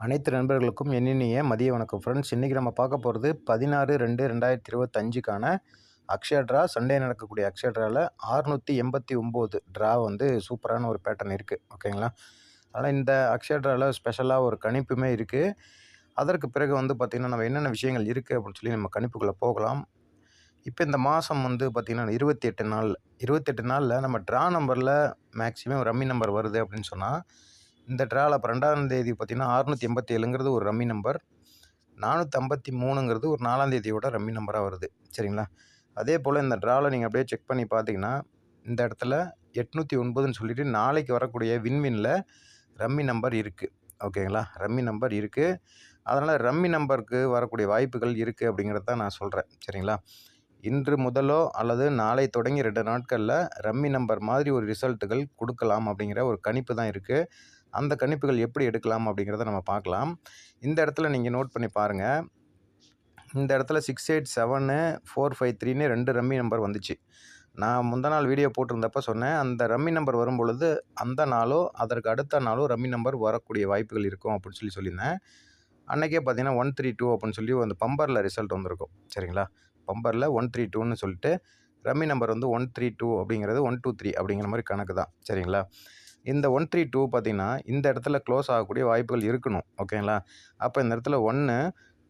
அனைத்து நண்பர்களுக்கும் எண்ணினிய மதிய வணக்கம் ஃப்ரெண்ட்ஸ் இன்றைக்கி நம்ம பார்க்க போகிறது பதினாறு ரெண்டு ரெண்டாயிரத்தி இருபத்தஞ்சுக்கான அக்ஷயா ட்ரா சண்டே நடக்கக்கூடிய அக்ஷயா ட்ராவில் ஆறுநூற்றி எண்பத்தி ஒம்பது ட்ரா வந்து சூப்பரான ஒரு பேட்டர்ன் இருக்குது ஓகேங்களா அதனால் இந்த அக்ஷயா ட்ராவில் ஸ்பெஷலாக ஒரு கணிப்புமே இருக்குது அதற்கு பிறகு வந்து பார்த்திங்கன்னா நம்ம என்னென்ன விஷயங்கள் இருக்குது அப்படின்னு சொல்லி நம்ம கணிப்புக்குள்ளே போகலாம். இப்போ இந்த மாதம் வந்து பார்த்திங்கன்னா இருபத்தி எட்டு நாள். இருபத்தெட்டு நாளில் நம்ம ட்ரா நம்பரில் மேக்ஸிமம் ரம்மி நம்பர் வருது அப்படின்னு சொன்னால் இந்த ட்ராவில் இப்போ ரெண்டாம் தேதி பார்த்திங்கன்னா அறுநூற்றி எண்பத்தி ஏழுங்கிறது ஒரு ரம்மி நம்பர் நானூற்றி ஐம்பத்தி மூணுங்கிறது ஒரு நாலாம் தேதியோட ரம்மி நம்பராக வருது. சரிங்களா? அதே போல் இந்த ட்ராவில் நீங்கள் அப்படியே செக் பண்ணி பார்த்தீங்கன்னா இந்த இடத்துல எட்நூற்றி ஒன்பதுன்னு சொல்லிட்டு நாளைக்கு வரக்கூடிய வின்வினில் ரம்மி நம்பர் இருக்குது ஓகேங்களா? ரம்மி நம்பர் இருக்குது அதனால் ரம்மி நம்பருக்கு வரக்கூடிய வாய்ப்புகள் இருக்குது அப்படிங்கிறத தான் நான் சொல்கிறேன் சரிங்களா? இன்று முதலோ அல்லது நாளை தொடங்கி ரெண்டு நாட்களில் ரம்மி நம்பர் மாதிரி ஒரு ரிசல்ட்டுகள் கொடுக்கலாம் அப்படிங்கிற ஒரு கணிப்பு தான் இருக்குது அந்த கணிப்புகள் எப்படி எடுக்கலாம் அப்படிங்கிறத நம்ம பார்க்கலாம். இந்த இடத்துல நீங்கள் நோட் பண்ணி பாருங்கள் இந்த இடத்துல six eight seven four five த்ரீன்னு ரெண்டு ரம்மி நம்பர் வந்துச்சு. நான் முந்த நாள் வீடியோ போட்டிருந்தப்ப சொன்னேன். அந்த ரம்மி நம்பர் வரும் பொழுது அந்த நாளோ அதற்கு அடுத்த நாளோ ரம்மி நம்பர் வரக்கூடிய வாய்ப்புகள் இருக்கும் அப்படின்னு சொல்லி சொல்லியிருந்தேன். அன்றைக்கே பார்த்தீங்கன்னா ஒன் த்ரீ டூ அப்படின்னு சொல்லி அந்த பம்பரில் ரிசல்ட் வந்திருக்கும். சரிங்களா? பம்பரில் ஒன் த்ரீ டூன்னு சொல்லிட்டு ரம்மி நம்பர் வந்து ஒன் த்ரீ டூ அப்படிங்கிறது ஒன் டூ த்ரீ அப்படிங்கிற மாதிரி கணக்கு தான். சரிங்களா? இந்த ஒன் த்ரீ டூ பார்த்திங்கன்னா இந்த இடத்துல க்ளோஸ் ஆகக்கூடிய வாய்ப்புகள் இருக்கணும். ஓகேங்களா? அப்போ இந்த இடத்துல ஒன்று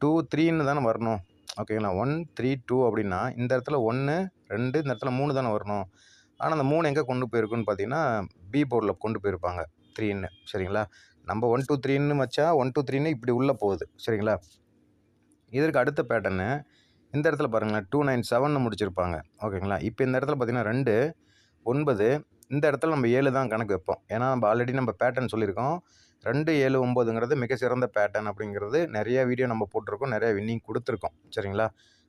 டூ த்ரீன்னு தானே வரணும். ஓகேங்களா? ஒன் த்ரீ டூ அப்படின்னா இந்த இடத்துல ஒன்று ரெண்டு இந்த இடத்துல மூணு தானே வரணும். ஆனால் அந்த மூணு எங்கே கொண்டு போயிருக்குன்னு பார்த்தீங்கன்னா பி போர்டில் கொண்டு போயிருப்பாங்க த்ரீன்னு சரிங்களா? நம்ம ஒன் டூ த்ரீன்னு வச்சா ஒன் டூ த்ரீன்னு இப்படி உள்ளே போகுது. சரிங்களா? இதற்கு அடுத்த பேட்டர்னு இந்த இடத்துல பாருங்களேன் டூ நைன் செவன்னு முடிச்சிருப்பாங்க. ஓகேங்களா? இப்போ இந்த இடத்துல பார்த்திங்கன்னா ரெண்டு ஒன்பது இந்த இடத்துல நம்ம ஏழு தான் கணக்கு வைப்போம். ஏன்னா நம்ம ஆல்ரெடி நம்ம பேட்டர்ன் சொல்லியிருக்கோம். ரெண்டு ஏழு ஒம்பதுங்கிறது மிக சிறந்த பேட்டர்ன் அப்படிங்கிறது நிறைய வீடியோ நம்ம போட்டிருக்கோம். நிறைய வின்னிங் கொடுத்துருக்கோம். சரிங்களா?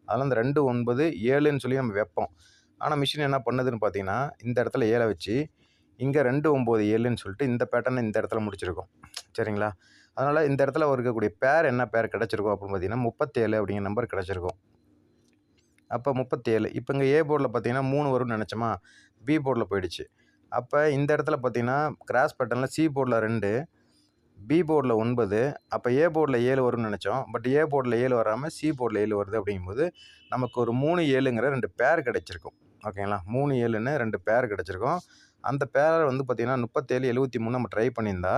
அதனால் இந்த ரெண்டு ஒன்பது ஏழுன்னு சொல்லி நம்ம வைப்போம். ஆனால் மிஷின் என்ன பண்ணுதுன்னு பார்த்தீங்கன்னா இந்த இடத்துல ஏழை வச்சு இங்கே ரெண்டு ஒம்பது ஏழுன்னு சொல்லிட்டு இந்த பேட்டர்னை இந்த இடத்துல முடிச்சிருக்கோம். சரிங்களா? அதனால் இந்த இடத்துல இருக்கக்கூடிய பேர் என்ன பேர் கிடச்சிருக்கோம் அப்படின்னு பார்த்தீங்கன்னா முப்பத்தேழு அப்படிங்கிற நம்பர் கிடச்சிருக்கும். அப்போ முப்பத்தேழு. இப்போ இங்கே ஏ போர்டில் பார்த்தீங்கன்னா மூணு வரும்னு நினச்சோமா? பி போர்டில் போயிடுச்சு. அப்போ இந்த இடத்துல பார்த்தீங்கன்னா கிராஸ் பட்டனில் சி போர்டில் ரெண்டு பி போர்டில் ஒன்பது அப்போ ஏ போர்டில் ஏழு வரும்னு நினச்சோம். பட் ஏ போர்டில் ஏழு வராமல் சி போர்டில் ஏழு வருது அப்படிங்கும்போது நமக்கு ஒரு மூணு ஏழுங்கிற ரெண்டு பேர் கிடச்சிருக்கும். ஓகேங்களா மூணு ஏழுன்னு ரெண்டு பேர் கிடச்சிருக்கும். அந்த பேரை வந்து பார்த்திங்கன்னா முப்பத்தேழு எழுபத்தி மூணு நம்ம ட்ரை பண்ணியிருந்தா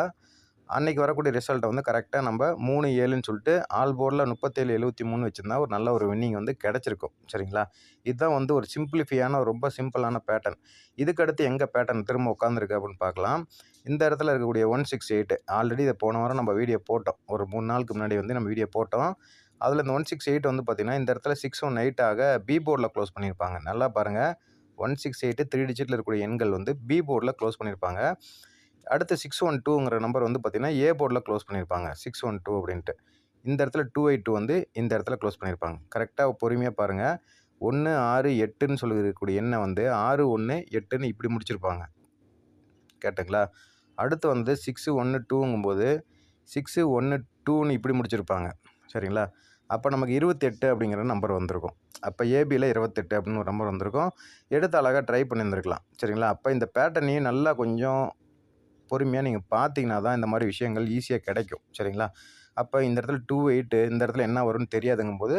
அன்றைக்கி வரக்கூடிய ரிசல்ட்டை வந்து கரெக்டாக நம்ம மூணு ஏழுன்னு சொல்லிட்டு ஆல் போர்டில் முப்பத்தேழு எழுபத்தி மூணு வச்சுருந்தா ஒரு நல்ல ஒரு வின்னிங் வந்து கிடச்சிருக்கும். சரிங்களா? இதுதான் வந்து ஒரு சிம்பிளிஃபையான ரொம்ப சிம்பிளான பேட்டர்ன் இதுக்கடுத்து எங்கே பேட்டர்ன் திரும்ப உட்காந்துருக்கு அப்படின்னு பார்க்கலாம். இந்த இடத்துல இருக்கக்கூடிய ஒன் சிக்ஸ் எயிட்டு ஆல்ரெடி இதை போன வாரம் நம்ம வீடியோ போட்டோம். ஒரு மூணு நாளுக்கு முன்னாடி வந்து நம்ம வீடியோ போட்டோம். அதில் இந்த ஒன் சிக்ஸ் எயிட் வந்து பார்த்திங்கன்னா இந்த இடத்துல சிக்ஸ் ஒன் எயிட்டாக பி போர்டில் க்ளோஸ் பண்ணியிருப்பாங்க. நல்லா பாருங்கள் ஒன் சிக்ஸ் எயிட்டு த்ரீ டிஜிட்டில் இருக்கக்கூடிய எண்கள் வந்து பி போர்டில் க்ளோஸ் பண்ணியிருப்பாங்க. அடுத்து சிக்ஸ் ஒன் டூங்கிற நம்பர் வந்து பார்த்திங்கன்னா ஏ போர்டில் க்ளோஸ் பண்ணியிருப்பாங்க சிக்ஸ் ஒன் டூ அப்படின்ட்டு. இந்த இடத்துல டூ எயிட் டூ வந்து இந்த இடத்துல க்ளோஸ் பண்ணியிருப்பாங்க கரெக்டாக பொறுமையாக பாருங்கள் ஒன்று ஆறு எட்டுன்னு சொல்லக்கூடிய எண்ணை வந்து ஆறு ஒன்று எட்டுன்னு இப்படி முடிச்சிருப்பாங்க. கேட்டுங்களா? அடுத்து வந்து சிக்ஸு ஒன்று டூங்கும்போது சிக்ஸு ஒன்று டூன்னு இப்படி முடிச்சிருப்பாங்க. சரிங்களா? அப்போ நமக்கு இருபத்தெட்டு அப்படிங்கிற நம்பர் வந்திருக்கும். அப்போ ஏபியில் இருபத்தெட்டு அப்படின்னு ஒரு நம்பர் வந்திருக்கும். எடுத்து அழகாக ட்ரை பண்ணியிருந்துருக்கலாம். சரிங்களா? அப்போ இந்த பேட்டர்னையும் நல்லா கொஞ்சம் பொறுமையாக நீங்கள் பார்த்தீங்கன்னா தான் இந்த மாதிரி விஷயங்கள் ஈஸியாக கிடைக்கும். சரிங்களா? அப்போ இந்த இடத்துல டூ எயிட்டு இந்த இடத்துல என்ன வரும்னு தெரியாதுங்கும் போது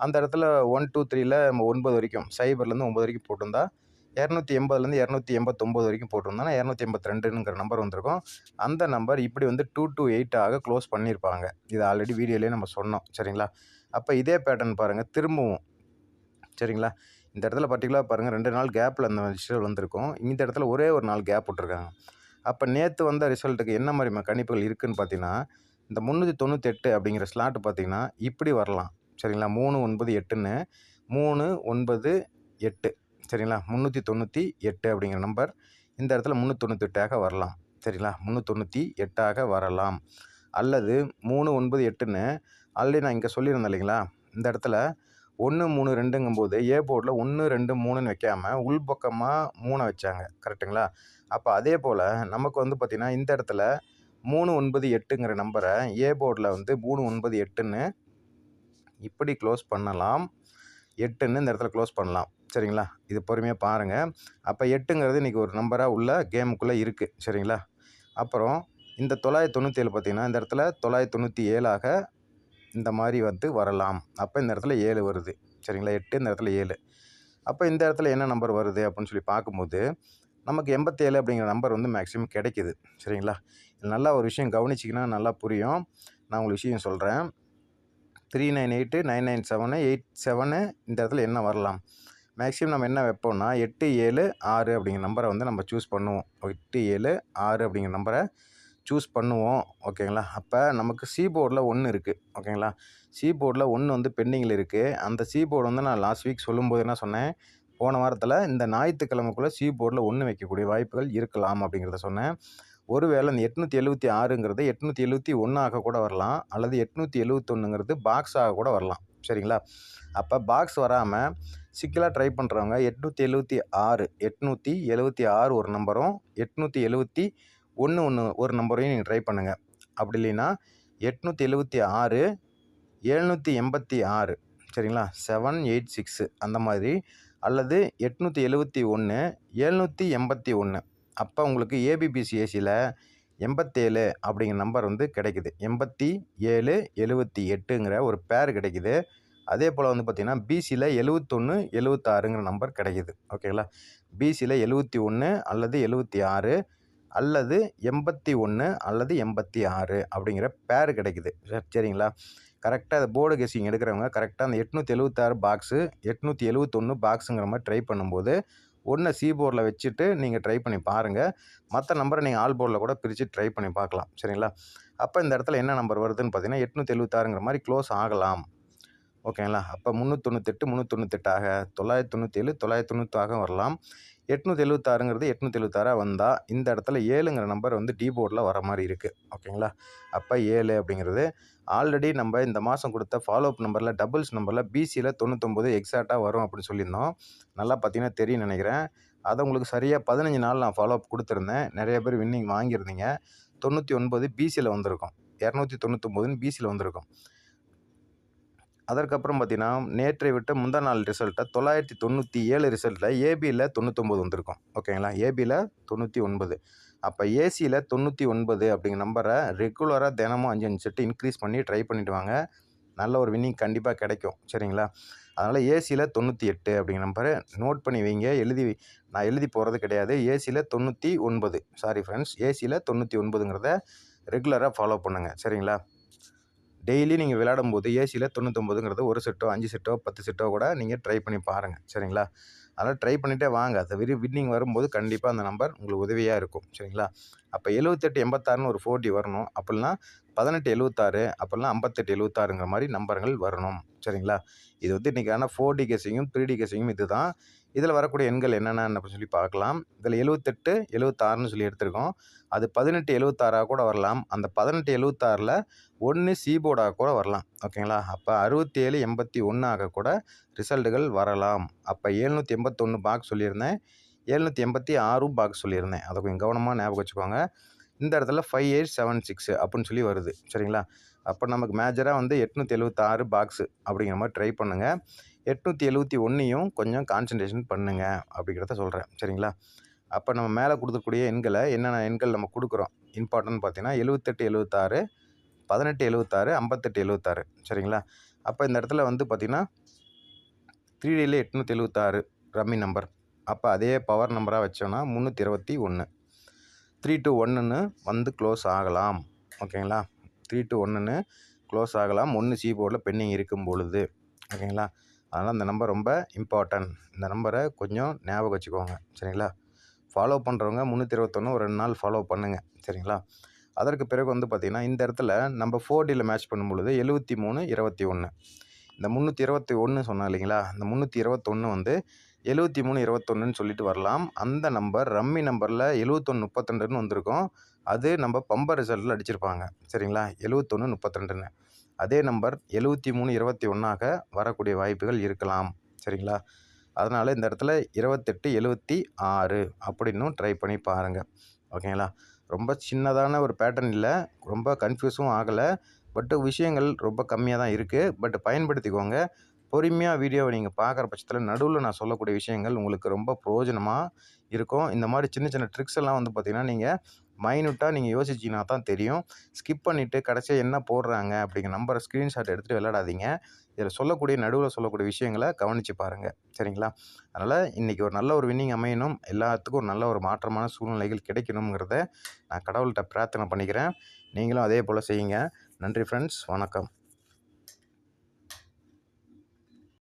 அந்த இடத்துல ஒன் டூ த்ரீல நம்ம ஒன்பது வரைக்கும் சைபர்லேருந்து ஒம்பது வரைக்கும் போட்டிருந்தா இரநூத்தி எண்பதுலேருந்து இரநூத்தி எண்பத்தொம்போது வரைக்கும் போட்டிருந்தோன்னா இரநூத்தி எண்பத்தி ரெண்டுங்கிற நம்பர் வந்திருக்கும். அந்த நம்பர் இப்படி வந்து டூ டூ எயிட்டாக க்ளோஸ் பண்ணியிருப்பாங்க. இது ஆல்ரெடி வீடியோலேயே நம்ம சொன்னோம். சரிங்களா? அப்போ இதே பேட்டர்ன் பாருங்கள் திரும்பவும். சரிங்களா? இந்த இடத்துல பர்டிகுலராக பாருங்கள் ரெண்டு நாள் கேப்பில் அந்த விஷயம் வந்திருக்கும். இந்த இடத்துல ஒரே ஒரு நாள் கேப் விட்ருக்காங்க அப்போ நேற்று வந்த ரிசல்ட்டுக்கு என்ன மாதிரி கணிப்புகள் இருக்குதுன்னு பார்த்தீங்கன்னா இந்த முந்நூற்றி தொண்ணூற்றி எட்டு அப்படிங்கிற ஸ்லாட்டு பார்த்தீங்கன்னா இப்படி வரலாம். சரிங்களா? மூணு ஒன்பது எட்டுன்னு. மூணு ஒன்பது எட்டு. சரிங்களா? முந்நூற்றி தொண்ணூற்றி எட்டு அப்படிங்கிற நம்பர். இந்த இடத்துல முந்நூற்றி தொண்ணூற்றி எட்டாக வரலாம். சரிங்களா? முந்நூற்றி எட்டாக வரலாம். அல்லது மூணு ஒன்பது எட்டுன்னு. ஆல்ரெடி நான் இங்கே சொல்லியிருந்தேன் இல்லைங்களா? இந்த இடத்துல ஒன்று மூணு ரெண்டுங்கும்போது ஏ போர்டில் ஒன்று ரெண்டு மூணுன்னு வைக்காமல் உள்பக்கமாக மூணை வச்சாங்க. கரெக்டுங்களா அப்போ அதே போல் நமக்கு வந்து பார்த்திங்கன்னா இந்த இடத்துல மூணு ஒன்பது எட்டுங்கிற நம்பரை ஏ போர்டில் வந்து மூணு ஒன்பது எட்டுன்னு இப்படி க்ளோஸ் பண்ணலாம். எட்டுன்னு இந்த இடத்துல க்ளோஸ் பண்ணலாம். சரிங்களா? இது பொறுமையாக பாருங்கள் அப்போ எட்டுங்கிறது இன்றைக்கி ஒரு நம்பராக உள்ள கேமுக்குள்ளே இருக்குது சரிங்களா? அப்புறம் இந்த தொள்ளாயிரத்தி தொண்ணூற்றி ஏழு பார்த்தீங்கன்னா இந்த இடத்துல தொள்ளாயிரத்தி தொண்ணூற்றி ஏழாக இந்த மாதிரி வந்து வரலாம். அப்போ இந்த இடத்துல ஏழு வருது. சரிங்களா? எட்டு இந்த இடத்துல ஏழு. அப்போ இந்த இடத்துல என்ன நம்பர் வருது அப்படின்னு சொல்லி பார்க்கும்போது நமக்கு எண்பத்தேழு அப்படிங்கிற நம்பர் வந்து மேக்ஸிமம் கிடைக்குது. சரிங்களா? இது நல்லா ஒரு விஷயம் கவனிச்சிங்கன்னா நல்லா புரியும். நான் உங்களுக்கு விஷயம் சொல்கிறேன் three nine eight nine nine seven eight seven இந்த இடத்துல என்ன வரலாம்? மேக்ஸிமம் நம்ம என்ன வைப்போம்னா எட்டு ஏழு ஆறு அப்படிங்கிற நம்பரை வந்து நம்ம சூஸ் பண்ணுவோம். எட்டு ஏழு ஆறு அப்படிங்கிற நம்பரை சூஸ் பண்ணுவோம். ஓகேங்களா? அப்போ நமக்கு சி போர்டில் ஒன்று இருக்குது ஓகேங்களா? சி போர்டில் ஒன்று வந்து பெண்டிங்கில் இருக்குது அந்த சி போர்டு வந்து நான் லாஸ்ட் வீக் சொல்லும்போது என்ன சொன்னேன்? போன வாரத்தில் இந்த ஞாயிற்றுக்கிழமைக்குள்ளே சி போர்டில் ஒன்று வைக்கக்கூடிய வாய்ப்புகள் இருக்கலாம் அப்படிங்கிறத சொன்னேன். ஒருவேளை இந்த எட்நூற்றி எழுபத்தி ஆறுங்கிறது எட்நூற்றி எழுபத்தி ஒன்றாக கூட வரலாம் அல்லது எட்நூற்றி எழுபத்தொன்னுங்கிறது பாக்ஸாக கூட வரலாம். சரிங்களா? அப்போ பாக்ஸ் வராமல் சிக்கலாக ட்ரை பண்ணுறவங்க எட்நூற்றி எழுபத்தி ஆறு எட்நூற்றி எழுபத்தி ஆறு ஒரு நம்பரும் எட்நூற்றி எழுபத்தி ஒன்று ஒன்று ஒரு நம்பரையும் நீங்கள் ட்ரை பண்ணுங்கள் அப்படி இல்லைன்னா எட்நூற்றி எழுபத்தி ஆறு எழுநூற்றி எண்பத்தி ஆறு சரிங்களா? செவன் எயிட் சிக்ஸு அந்த மாதிரி அல்லது எட்நூற்றி எழுபத்தி ஒன்று எழுநூற்றி எண்பத்தி ஒன்று அப்போ உங்களுக்கு ஏபிபிசிஎஸ்சியில் எண்பத்தேழு அப்படிங்கிற நம்பர் வந்து கிடைக்குது. எண்பத்தி ஏழு எழுபத்தி எட்டுங்கிற ஒரு பேர் கிடைக்குது. அதே போல் வந்து பார்த்திங்கன்னா பிசியில் எழுவத்தொன்று எழுவத்தாறுங்கிற நம்பர் கிடைக்குது. ஓகேங்களா பிசியில் எழுவத்தி ஒன்று அல்லது எழுவத்தி ஆறு அல்லது எண்பத்தி ஒன்று அல்லது எண்பத்தி ஆறு அப்படிங்கிற பேர் கிடைக்குது. சரிங்களா? கரெக்டாக அந்த போர்டு கெஸிங் எடுக்கிறவங்க கரெக்டாக அந்த எட்நூற்றி எழுபத்தாறு பாக்ஸு எட்நூற்றி எழுபத்தொன்று பாக்ஸுங்கிற மாதிரி ட்ரை பண்ணும்போது ஒன்று சி போர்டில் வச்சுட்டு நீங்கள் ட்ரை பண்ணி பாருங்கள் மற்ற நம்பரை நீங்கள் ஆல் போர்டில் கூட பிரித்து ட்ரை பண்ணி பார்க்கலாம். சரிங்களா? அப்போ இந்த இடத்துல என்ன நம்பர் வருதுன்னு பார்த்தீங்கன்னா எட்நூற்றி எழுபத்தாறுங்கிற மாதிரி க்ளோஸ் ஆகலாம். ஓகேங்களா? அப்போ முந்நூற்றொண்ணூத்தெட்டு முந்நூற்றொண்ணூத்தெட்டாக தொள்ளாயிரத்தி தொண்ணூற்றேழு தொள்ளாயிரத்தி தொண்ணூற்றாக வரலாம். எட்நூற்றி எழுபத்தாறுங்கிறது எட்நூற்றி எழுபத்தாறாக வந்தால் இந்த இடத்துல ஏழுங்கிற நம்பர் வந்து டி போர்டில் வர மாதிரி இருக்குது ஓகேங்களா? அப்போ ஏழு அப்படிங்கிறது ஆல்ரெடி நம்ம இந்த மாதம் கொடுத்த ஃபாலோ அப் நம்பரில் டபுள்ஸ் நம்பரில் பிசியில் தொண்ணூத்தொம்பது எக்ஸாக்டாக வரும் அப்படின்னு சொல்லியிருந்தோம். நல்லா பார்த்தீங்கன்னா தெரியும் நினைக்கிறேன். அதை உங்களுக்கு சரியாக பதினஞ்சு நாள் நான் ஃபாலோ அப் கொடுத்துருந்தேன். நிறைய பேர் வின்னிங் வாங்கியிருந்தீங்க. தொண்ணூற்றி ஒன்பது பிசியில் வந்திருக்கும். இரநூத்தி தொண்ணூத்தொம்போதுன்னு பிசியில் வந்திருக்கும். அதற்கப்புறம் பார்த்தீங்கன்னா நேற்றை விட்டு முந்தா நாள் ரிசல்ட்டை தொள்ளாயிரத்தி தொண்ணூற்றி ஏழு ரிசல்ட்டில் ஏபியில் தொண்ணூத்தொம்பது வந்திருக்கும். ஓகேங்களா? ஏபியில் தொண்ணூற்றி ஒன்பது. அப்போ ஏசியில் தொண்ணூற்றி ஒன்பது அப்படிங்கிற நம்பரை ரெகுலராக தினமும் அஞ்சு அஞ்சு செட்டு இன்க்ரீஸ் பண்ணி ட்ரை பண்ணிட்டு வாங்க. நல்ல ஒரு வின்னிங் கண்டிப்பாக கிடைக்கும். சரிங்களா? அதனால் ஏசியில் தொண்ணூற்றி எட்டு அப்படிங்கிற நம்பரை நோட் பண்ணி வைங்க. எழுதி நான் எழுதி போகிறது கிடையாது. ஏசியில் தொண்ணூற்றி ஒன்பது. சாரி ஃப்ரெண்ட்ஸ் ஏசியில் தொண்ணூற்றி ஒன்பதுங்கிறத ரெகுலராக ஃபாலோ பண்ணுங்கள் சரிங்களா? டெய்லி நீங்கள் விளையாடும்போது ஏசியில் தொண்ணூத்தொம்பதுங்கிறது ஒரு செட்டோ அஞ்சு செட்டோ பத்து செட்டோ கூட நீங்கள் ட்ரை பண்ணி பாருங்கள் சரிங்களா? அதனால் ட்ரை பண்ணிகிட்டே வாங்க. அது விரி வின்னிங் வரும்போது கண்டிப்பாக அந்த நம்பர் உங்களுக்கு உதவியாக இருக்கும். சரிங்களா? அப்போ எழுபத்தெட்டு எண்பத்தாறுன்னு ஒரு ஃபோர்ட்டி வரணும். அப்படின்னா பதினெட்டு எழுபத்தாறு அப்படிலாம் ஐம்பத்தெட்டு எழுபத்தாறுங்கிற மாதிரி நம்பர்கள் வரணும். சரிங்களா? இது வந்து இன்றைக்கான ஃபோர் டி கெஸிங்கும் த்ரீ டி கெஸிங்கும் இது தான் இதில் வரக்கூடிய எண்கள் என்னென்ன அப்படின்னு சொல்லி பார்க்கலாம். இதில் எழுபத்தெட்டு எழுபத்தாறுன்னு சொல்லி எடுத்திருக்கோம். அது பதினெட்டு எழுபத்தாறாக கூட வரலாம். அந்த பதினெட்டு எழுபத்தாறில் ஒன்று சீபோர்டாக கூட வரலாம். ஓகேங்களா? அப்போ அறுபத்தி ஏழு எண்பத்தி ஒன்றாக கூட ரிசல்ட்டுகள் வரலாம். அப்போ எழுநூற்றி எண்பத்தொன்று பாக்ஸ் சொல்லியிருந்தேன். எழுநூற்றி எண்பத்தி ஆறும் பாக்ஸ் சொல்லியிருந்தேன். அதை கொஞ்சம் கவனமாக ஞாபகம் வச்சுக்கோங்க. இந்த இடத்துல ஃபைவ் எயிட் செவன் சிக்ஸ் அப்படின்னு சொல்லி வருது. சரிங்களா? அப்போ நமக்கு மேஜராக வந்து எட்நூற்றி எழுபத்தாறு பாக்ஸு அப்படிங்கிற மாதிரி ட்ரை பண்ணுங்கள் எட்நூற்றி எழுபத்தி ஒன்றையும் கொஞ்சம் கான்சன்ட்ரேஷன் பண்ணுங்கள் அப்படிங்கிறத சொல்கிறேன் சரிங்களா? அப்போ நம்ம மேலே கொடுத்துக்கூடிய எண்களை என்னென்ன எண்கள் நம்ம கொடுக்குறோம்? இம்பார்ட்டன்ட் பார்த்தீங்கன்னா எழுபத்தெட்டு எழுபத்தாறு பதினெட்டு எழுபத்தாறு ஐம்பத்தெட்டு எழுபத்தாறு சரிங்களா? அப்போ இந்த இடத்துல வந்து பார்த்திங்கன்னா த்ரீ டியில் எட்நூற்றி எழுபத்தாறு ரம்மி நம்பர் அப்போ அதே பவர் நம்பராக வச்சோன்னா முந்நூற்றி இருபத்தி ஒன்று த்ரீ டு ஒன்றுன்னு வந்து க்ளோஸ் ஆகலாம். ஓகேங்களா? த்ரீ டு ஒன்றுன்னு க்ளோஸ் ஆகலாம். ஒன்று சி போர்டில் பெண்டிங் இருக்கும் பொழுது. ஓகேங்களா? அதனால் அந்த நம்பர் ரொம்ப இம்பார்ட்டன்ட் இந்த நம்பரை கொஞ்சம் ஞாபகம் வச்சுக்கோங்க. சரிங்களா? ஃபாலோ பண்ணுறவங்க முந்நூற்றி இருபத்தொன்று ஒரு ரெண்டு நாள் ஃபாலோ பண்ணுங்கள் சரிங்களா? அதற்கு பிறகு வந்து பார்த்திங்கன்னா இந்த இடத்துல நம்ம ஃபோர் டியில் மேட்ச் பண்ணும்பொழுது எழுபத்தி மூணு இருபத்தி ஒன்று இந்த முந்நூற்றி இருபத்தி ஒன்று சொன்னேன் இல்லைங்களா? இந்த முந்நூற்றி இருபத்தொன்று வந்து எழுபத்தி மூணு இருபத்தொன்னுன்னு சொல்லிட்டு வரலாம். அந்த நம்பர் ரம்மி நம்பரில் எழுபத்தொன்று முப்பத்திரெண்டுன்னு வந்திருக்கும். அது நம்ம பம்பர் ரிசல்ட்டில் அடிச்சிருப்பாங்க. சரிங்களா? எழுபத்தொன்று முப்பத்திரெண்டுன்னு அதே நம்பர் எழுவத்தி மூணு இருபத்தி ஒன்றாக வரக்கூடிய வாய்ப்புகள் இருக்கலாம். சரிங்களா? அதனால் இந்த இடத்துல இருபத்தெட்டு எழுவத்தி ஆறு அப்படின்னும் ட்ரை பண்ணி பாருங்கள் ஓகேங்களா? ரொம்ப சின்னதான ஒரு பேட்டர்ன் இல்லை. ரொம்ப கன்ஃபியூஸும் ஆகலை. பட்டு விஷயங்கள் ரொம்ப கம்மியாக தான் இருக்குது பட் பயன்படுத்திக்கோங்க. பொறுமையாக வீடியோவை நீங்கள் பார்க்குற பட்சத்தில் நடுவில் நான் சொல்லக்கூடிய விஷயங்கள் உங்களுக்கு ரொம்ப பிரயோஜனமாக இருக்கும். இந்த மாதிரி சின்ன சின்ன ட்ரிக்ஸ் எல்லாம் வந்து பார்த்திங்கன்னா நீங்கள் மைனூட்டாக நீங்கள் யோசிச்சிங்கன்னா தான் தெரியும். ஸ்கிப் பண்ணிவிட்டு கடைசியாக என்ன போடுறாங்க அப்படிங்கிற நம்பரை ஸ்க்ரீன்ஷாட் எடுத்துகிட்டு விளையாடாதீங்க. இதில் சொல்லக்கூடிய நடுவில் சொல்லக்கூடிய விஷயங்களை கவனித்து பாருங்கள் சரிங்களா? அதனால் இன்றைக்கி ஒரு நல்ல ஒரு வின்னிங் அமையணும். எல்லாத்துக்கும் ஒரு நல்ல ஒரு மாற்றமான சூழ்நிலைகள் கிடைக்கணுங்கிறத நான் கடவுள்கிட்ட பிரார்த்தனை பண்ணிக்கிறேன். நீங்களும் அதே போல் செய்யுங்க. நன்றி ஃப்ரெண்ட்ஸ் வணக்கம்.